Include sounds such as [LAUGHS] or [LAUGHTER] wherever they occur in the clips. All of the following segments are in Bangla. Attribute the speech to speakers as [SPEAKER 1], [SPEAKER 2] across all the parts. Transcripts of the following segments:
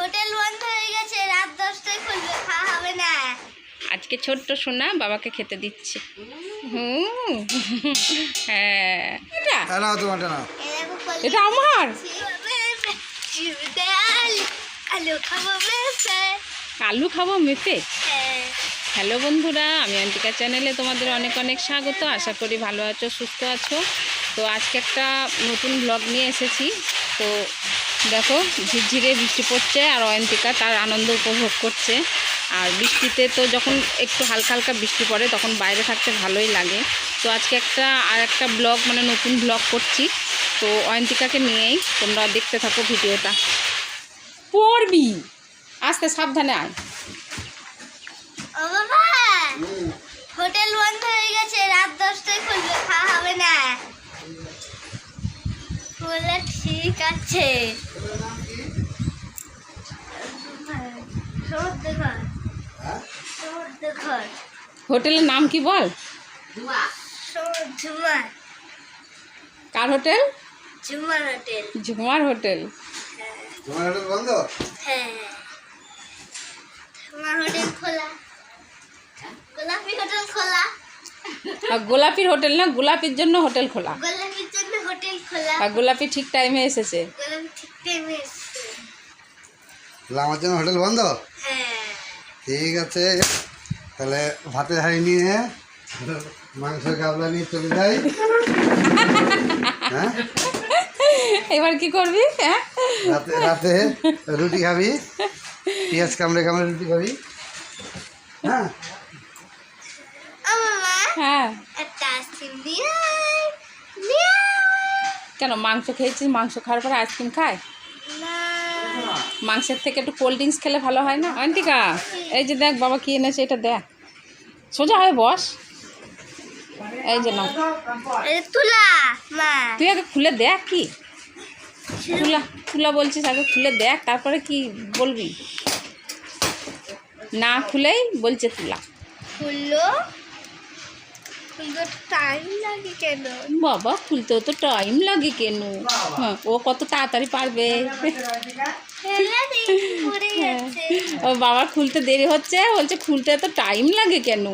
[SPEAKER 1] হোটেল বন্ধ হয়ে গেছে রাত দশটায় খুলবে খাওয়া হবে না।
[SPEAKER 2] আজকে ছোট্ট সোনা বাবাকে খেতে দিচ্ছে। হুম হ্যাঁ। এটা?
[SPEAKER 3] হ্যাঁ
[SPEAKER 2] এটা আমার?
[SPEAKER 1] আলু খাব বেশে
[SPEAKER 2] আলু খাব মেপে?
[SPEAKER 1] হ্যাঁ।
[SPEAKER 2] হ্যালো বন্ধুরা আমি অন্তিকা চ্যানেলে তোমাদের অনেক অনেক স্বাগত। আশা করি ভালো আছো সুস্থ আছো। তো আজকে একটা নতুন ব্লগ নিয়ে এসেছি। তো দেখো ঝিরঝিরে বৃষ্টি পড়ছে আর অয়ন্তিকা তার আনন্দ উপভোগ করছে। আর বৃষ্টিতে তো যখন একটু হালকা হালকা বৃষ্টি পড়ে, তখন বাইরে থাকতে ভালোই লাগে। তো আজকে একটা, আর একটা ব্লগ মানে নতুন ব্লগ করছি। তো অয়ন্তিকাকে নিয়েই তোমরা দেখতে থাকো ভিডিওটা। পড়বি। আস্তে সাবধানে আয়।
[SPEAKER 1] হোটেল বন্ধ হয়ে গেছে, রাত দশটায় খুলবে, খাওয়া হবে না। ঠিক আছে।
[SPEAKER 2] হোটেলের নাম কি বল? কার হোটেল?
[SPEAKER 1] ঝুমার হোটেল।
[SPEAKER 2] ঝুমার হোটেল।
[SPEAKER 3] তোমার হোটেল বন্ধ?
[SPEAKER 1] হ্যাঁ। ঝুমার হোটেল খোলা। গোলাপি হোটেল খোলা।
[SPEAKER 2] আর গোলাপির হোটেল না গোলাপির জন্য হোটেল খোলা।
[SPEAKER 1] গোলাপির জন্য হোটেল খোলা।
[SPEAKER 2] আর গোলাপি ঠিক টাইমে এসেছে
[SPEAKER 1] গোলাপি ঠিক টাইমে এসছে
[SPEAKER 3] তাহলে আমার জন্য হোটেল বন্ধ?
[SPEAKER 1] হ্যাঁ।
[SPEAKER 3] ঠিক আছে। তাহলে ভাতের হাঁড়ি নিয়ে মাংস গাবলা নিয়ে চলে যাই। হ্যাঁ?
[SPEAKER 2] এবার কি করবি? হ্যাঁ?
[SPEAKER 3] রাতে রাতে রুটি খাবি। পেঁয়াজ কামড়ে কামড়ে রুটি খাবি। হ্যাঁ?
[SPEAKER 2] হ্যাঁ। কেন মাংস খেয়েছিস? মাংস খাওয়ার পরে আইসক্রিম খায়?
[SPEAKER 1] না।
[SPEAKER 2] মাংসের থেকে একটু কোল্ড ড্রিঙ্কস খেলে ভালো হয় না? আন্টিকা এই যে দেখ বাবা কি এনেছে এটা দেখ। সোজা হয় বস। এই যে তুই আগে খুলে দেখ কি? তুলা তুলা বলছিস আগে খুলে দেখ তারপরে কি বলবি? না খুলেই বলছে তুলা।
[SPEAKER 1] খুললো?
[SPEAKER 2] বাবা খুলতেও তো টাইম লাগে কেন? হ্যাঁ ও কত তাড়াতাড়ি পারবে।
[SPEAKER 1] যাচ্ছে
[SPEAKER 2] ও বাবার খুলতে দেরি হচ্ছে বলছে খুলতে তো টাইম লাগে কেন?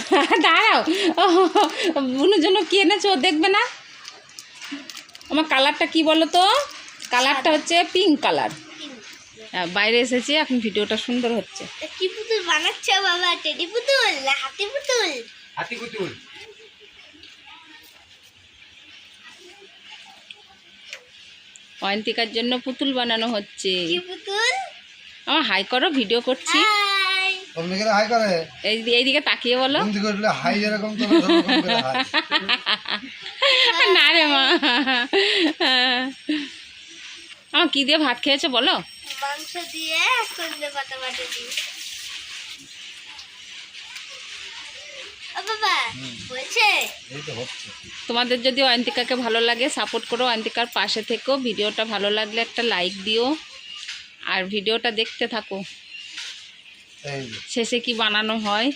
[SPEAKER 2] [LAUGHS] দাঁড়াও। বুনুর জন্য কি এনেছো ও দেখবে না? আমার কালারটা কি বলো তো কালারটা হচ্ছে পিঙ্ক কালার হ্যাঁ, বাইরে এসেছি এখন ভিডিওটা সুন্দর হচ্ছে।
[SPEAKER 1] কি পুতুল বানাচ্ছে বাবা? টেডি পুতুল হাতি পুতুল?
[SPEAKER 3] হাতি কুতুল
[SPEAKER 2] অয়ন্তিকার জন্য পুতুল বানানো হচ্ছে।
[SPEAKER 1] কি পুতুল?
[SPEAKER 2] আমার হাই করো ভিডিও করছি। এইদিকে তাকিয়ে বলো। [LAUGHS] না রে মা। আমার কি দিয়ে ভাত খেয়েছো বলো?
[SPEAKER 1] মাংস দিয়ে সন্ধ্যে পাতা বাটা দিই
[SPEAKER 2] তোমাদের যদি অয়ন্তিকাকে ভালো লাগে সাপোর্ট করো অয়ন্তিকার পাশে থেকো। ভিডিওটা ভালো লাগলে একটা লাইক দিও। আর ভিডিওটা দেখতে থাকো। শেষে কি বানানো হয়?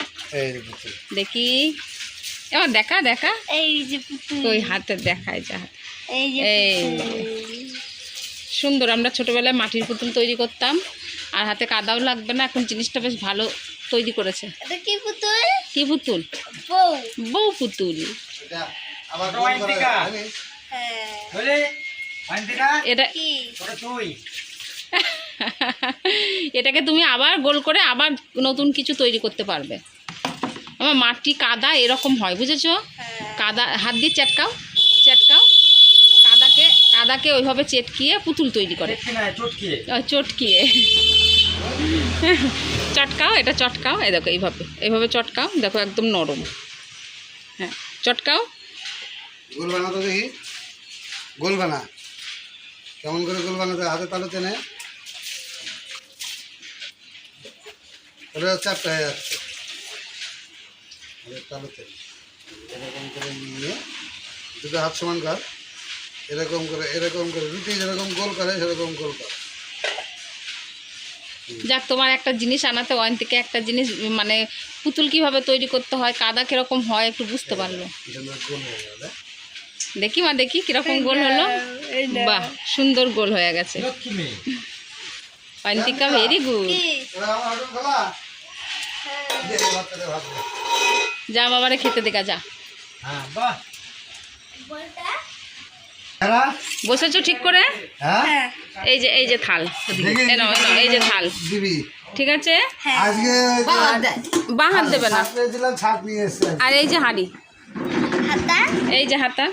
[SPEAKER 2] দেখি। এবার দেখা দেখা।
[SPEAKER 1] এই যে
[SPEAKER 2] ওই হাতে দেখায় যা।
[SPEAKER 1] এই।
[SPEAKER 2] সুন্দর আমরা ছোটোবেলায় মাটির পুতুল তৈরি করতাম। আর হাতে কাদাও লাগবে না। এখন জিনিসটা বেশ ভালো তৈরি করেছে।
[SPEAKER 1] কি পুতুল?
[SPEAKER 2] কি পুতুল?
[SPEAKER 1] বউ।
[SPEAKER 2] বউ পুতুল।
[SPEAKER 3] এটা?
[SPEAKER 1] হ্যাঁ।
[SPEAKER 2] এটা
[SPEAKER 1] কি? [LAUGHS]
[SPEAKER 2] এটাকে তুমি আবার গোল করে আবার নতুন কিছু তৈরি করতে পারবে। আমার মাটি কাদা এরকম হয় বুঝেছ?
[SPEAKER 1] হ্যাঁ।
[SPEAKER 2] কাদা হাত দিয়ে চটকাও চটকাও। কাদাকে কাদাকে ওইভাবে চেটকিয়ে পুতুল তৈরি করে। চটকিয়ে। চটকাও, এটা চটকাও। এই দেখো, এইভাবে এইভাবে চটকাও, দেখো একদম নরম। হ্যাঁ চটকাও।
[SPEAKER 3] গোল বানা তো দেখি। গোল বানা। কেমন করে গোল বানাতে হাতে তালু ওটা চারটা হয়ে যাচ্ছে। তালু টেনে। এরকম করে নিয়ে, দুটো হাত সমান কর। এরকম করে এরকম করে। রুটি যেরকম গোল করে, সেরকম গোল কর।
[SPEAKER 2] যাক তোমার একটা জিনিস আনাতে ওয়ান থেকে একটা জিনিস মানে পুতুল কীভাবে তৈরি করতে হয় কাদা কীরকম হয় একটু বুঝতে পারল।
[SPEAKER 3] সুন্দর গোল হয়ে গেল
[SPEAKER 2] দেখি মা দেখি কীরকম গোল হলো। বাহ সুন্দর গোল হয়ে গেছে। Antika very good. যা বাবারে খেতে দেখা যা।
[SPEAKER 1] বলটা?
[SPEAKER 3] এরা?
[SPEAKER 2] বসেছো ঠিক করে?
[SPEAKER 3] হ্যাঁ?
[SPEAKER 2] এই যে এই যে থাল। এই যে থাল। ঠিক আছে?
[SPEAKER 3] আজকে
[SPEAKER 2] বাঁ হাত দেবে না। আর এই যে হাঁড়ি। এই যে হাতা।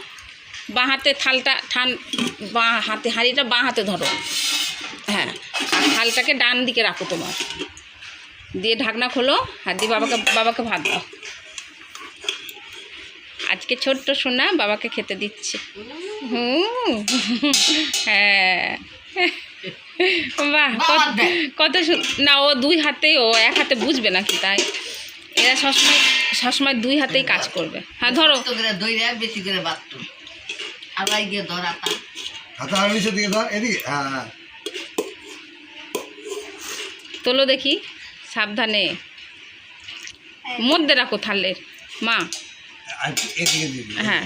[SPEAKER 2] বাঁ হাতে থালটা ঠান বাঁ হাতে হাঁড়িটা বাঁ হাতে ধরো। হ্যাঁ। থালটাকে ডান দিকে রাখো তোমার। দিয়ে ঢাকনা খোলো আর দিয়ে বাবাকে বাবাকে ভাত দাও। আজকে ছোট্ট সোনা বাবাকে খেতে দিচ্ছে। হুম। হ্যাঁ। বাহ কত- কত না ও দুই হাতেই ও এক হাতে বুঝবে নাকি তাই? এরা সবসময় সবসময় দুই হাতেই কাজ করবে। হ্যাঁ ধরো।
[SPEAKER 4] তো করে দইরা বেশি করে বাড়তো আবার গিয়ে ধরাতা
[SPEAKER 3] হাতে আর নিচের দিকে ধর এদিকে হ্যাঁ হ্যাঁ।
[SPEAKER 2] তোলো দেখি সাবধানে। মধ্যে রাখো থালের। মা
[SPEAKER 3] এদিকে দিবি।
[SPEAKER 2] হ্যাঁ।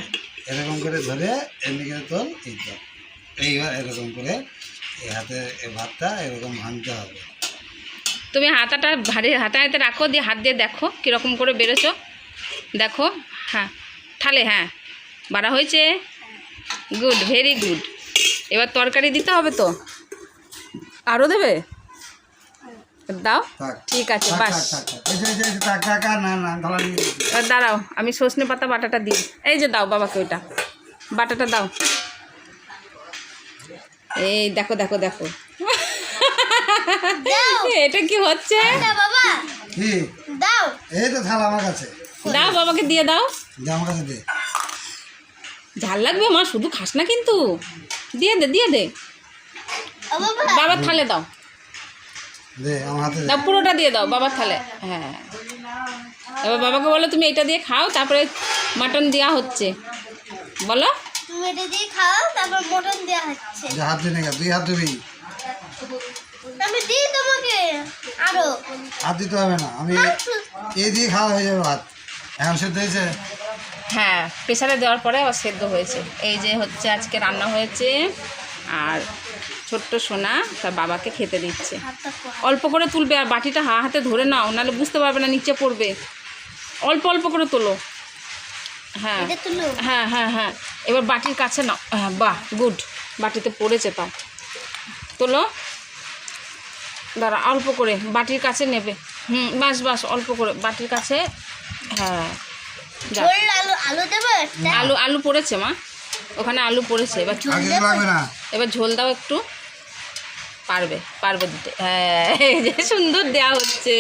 [SPEAKER 3] এরকম করে ধরে এদিকে তোল এই এইবার এরকম করে এই হাতে এই ভাতটা এরকম ভাঙতে হবে।
[SPEAKER 2] তুমি হাতাটা ভারী হাতে হাতে রাখো দিয়ে হাত দিয়ে দেখো কীরকম করে বেরোছো দেখো হ্যাঁ থালে হ্যাঁ বাড়া হয়েছে। গুড ভেরি গুড এবার তরকারি দিতে হবে তো? আরও দেবে? দাও। ঠিক আছে বাস। দাঁড়াও আমি সজনে পাতা বাটাটা দিই এই যে দাও বাবাকে ওইটা। বাটাটা দাও। এই দেখো দেখো দেখো। এটা কি হচ্ছে?
[SPEAKER 1] দাও বাবা।
[SPEAKER 3] কি?
[SPEAKER 1] দাও।
[SPEAKER 3] এই তো থালা আমার কাছে।
[SPEAKER 2] দাও বাবাকে দিয়ে দাও।
[SPEAKER 3] দে আমার কাছে দে।
[SPEAKER 2] ঝাল লাগবে মা শুধু খাস না কিন্তু। দিয়ে দে দিয়ে দে।
[SPEAKER 1] বাবা।
[SPEAKER 2] বাবার থালে দাও। পুরোটা দিয়ে দাও বাবার থালে। হ্যাঁ। এবার বাবাকে বলো তুমি এটা দিয়ে খাও তারপরে মাটন দেওয়া হচ্ছে। বলো।
[SPEAKER 1] তুমি এটা দিয়ে খাও তারপর মটন দেওয়া হচ্ছে।
[SPEAKER 3] হাত দিয়ে গা দুই হাত দিবি?
[SPEAKER 1] আমি দিই তোমাকে আরও।
[SPEAKER 3] হাত দিতে হবে না আমি এই দিয়ে খাওয়া হয়ে যাবে ভাত। এখন সেদ্ধ হয়েছে?
[SPEAKER 2] হ্যাঁ প্রেসারে দেওয়ার পরে আবার সেদ্ধ হয়েছে। এই যে হচ্ছে আজকে রান্না হয়েছে আর ছোট্ট সোনা তার বাবাকে খেতে দিচ্ছে। অল্প করে তুলবে আর বাটিটা হা হাতে ধরে নাও নাহলে বুঝতে পারবে না নিচে পড়বে। অল্প অল্প করে তোলো। হ্যাঁ। হ্যাঁ হ্যাঁ হ্যাঁ। এবার বাটির কাছে নাও। হ্যাঁ বাহ গুড। বাটিতে পড়েছে তাও। তোলো। দাঁড়া অল্প করে বাটির কাছে নেবে। হুম বাস বাস অল্প করে বাটির কাছে। হ্যাঁ।
[SPEAKER 1] আলু আলু দেবো একটা?
[SPEAKER 2] আলু আলু পড়েছে মা। ওখানে আলু পড়েছে। এবার? এবার ঝোল দাও একটু। পারবে পারবে দিতে। হ্যাঁ এই যে সুন্দর দেওয়া হচ্ছে।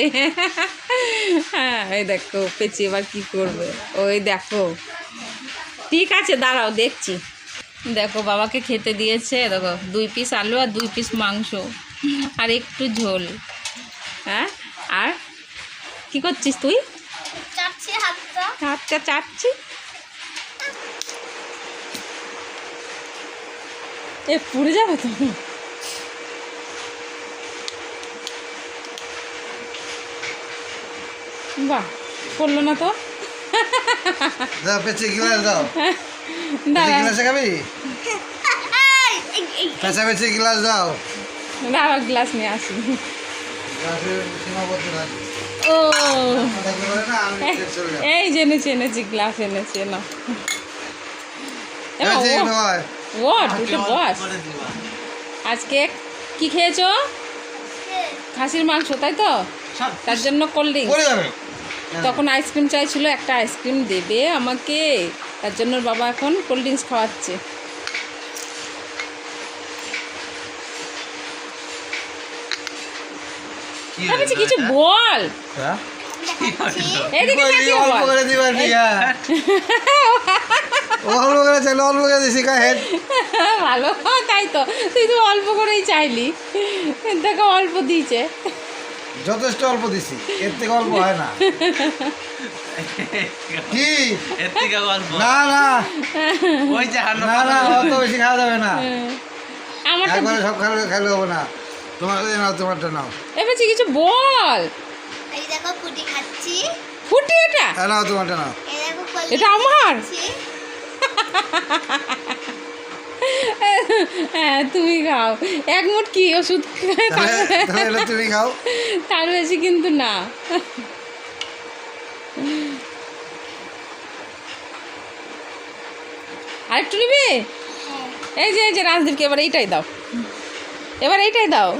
[SPEAKER 2] হ্যাঁ এই দেখো পেঁচি এবার কি করবে? ওই দেখো। ঠিক আছে দাঁড়াও দেখছি। দেখো বাবাকে খেতে দিয়েছে দেখো দুই পিস আলু আর দুই পিস মাংস আর একটু ঝোল। হ্যাঁ আর কি করছিস তুই?
[SPEAKER 1] হাতটা।
[SPEAKER 2] চাটছি এ পুড়ে যাবে তো? বাহ করল না তো?
[SPEAKER 3] দাও পেঁচে গিলাস দাও। [LAUGHS] পেঁচে
[SPEAKER 2] দাঁড়া
[SPEAKER 3] গিলাসে খাবি?
[SPEAKER 1] এই, এই, এই,
[SPEAKER 3] পেঁচা পেঁচে গিলাস দাও।
[SPEAKER 2] গ্লাস নিয়ে আসি। ও। এই যে এনেছি এনেছি গ্লাস এনেছি না ওয়াট বস। আজকে কি খেয়েছো? খাসির মাংস তাই তো? তার জন্য কোল্ড ড্রিঙ্কস তখন আইসক্রিম চাইছিল একটা আইসক্রিম দেবে আমাকে। তার জন্য বাবা এখন কোল্ড ড্রিঙ্কস খাওয়াচ্ছে। ভাবছি কিছু বল। এদিকে তাকিয়ে বল।
[SPEAKER 3] করে দিবার দিয়া অল্প করে চাইলে অল্প করে দিছি হেড।
[SPEAKER 2] ভালো তাই তো। তুই তো অল্প করেই চাইলি। দেখো অল্প দিয়েছে।
[SPEAKER 3] যথেষ্ট অল্প দিছি। এর থেকে অল্প হয় না। কি?
[SPEAKER 4] এর থেকে গল্প
[SPEAKER 3] না না।
[SPEAKER 4] ওই যে
[SPEAKER 3] না না অত বেশি খাওয়া যাবে না।
[SPEAKER 2] আমারটা
[SPEAKER 3] একবারে সব খাইলে খাইলে হবে না। তোমার নাও তোমারটা নাও।
[SPEAKER 2] এবার কিছু বল।
[SPEAKER 1] এই দেখো পুটি খাচ্ছি।
[SPEAKER 2] ফুটি এটা?
[SPEAKER 3] হ্যাঁ নাও তোমারটা নাও।
[SPEAKER 2] এটা আমার। [LAUGHS] হ্যাঁ তুমি খাও। এক মুঠ কি ওষুধ?
[SPEAKER 3] তুমি খাও।
[SPEAKER 2] তার বেশি কিন্তু না। আরেকটু নিবি? এই যে এই যে রাজদীপকে এবার এইটাই দাও। এবার এইটাই দাও।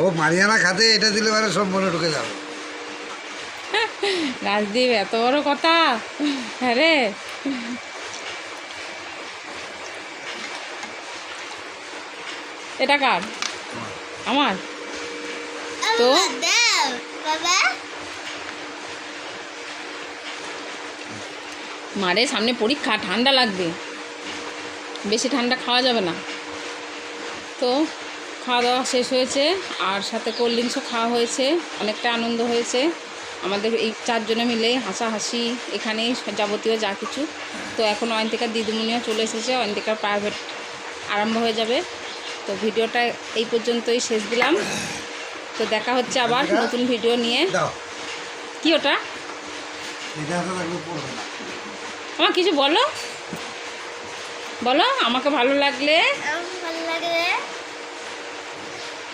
[SPEAKER 3] ও মারিয়ানা খাতে এটা দিলে মানে সব মনে ঢুকে যাবে।
[SPEAKER 2] রাজদীপ এত বড় কথা? হ্যাঁ রে। এটা কার? আমার? তো? মারে সামনে পরীক্ষা ঠান্ডা লাগবে। বেশি ঠান্ডা খাওয়া যাবে না। তো খাওয়া দাওয়া শেষ হয়েছে আর সাথে কোল্ড ড্রিঙ্কসও খাওয়া হয়েছে অনেকটা আনন্দ হয়েছে। আমাদের এই চারজনে মিলে হাসাহাসি এখানেই যাবতীয় যা কিছু। তো এখন অয়ন্তিকার দিদিমণিও চলে এসেছে অয়ন্তিকার প্রাইভেট আরম্ভ হয়ে যাবে। তো ভিডিওটা এই পর্যন্তই শেষ দিলাম। তো দেখা হচ্ছে আবার নতুন ভিডিও নিয়ে।
[SPEAKER 3] দাও।
[SPEAKER 2] কি ওটা? আমার কিছু বলো? বলো আমাকে ভালো লাগলে?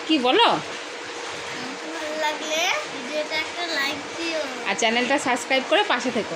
[SPEAKER 2] কি বলো?
[SPEAKER 1] লাগলে ভিডিওটা একটা লাইক দিও।
[SPEAKER 2] আর চ্যানেলটা সাবস্ক্রাইব করে পাশে থেকো।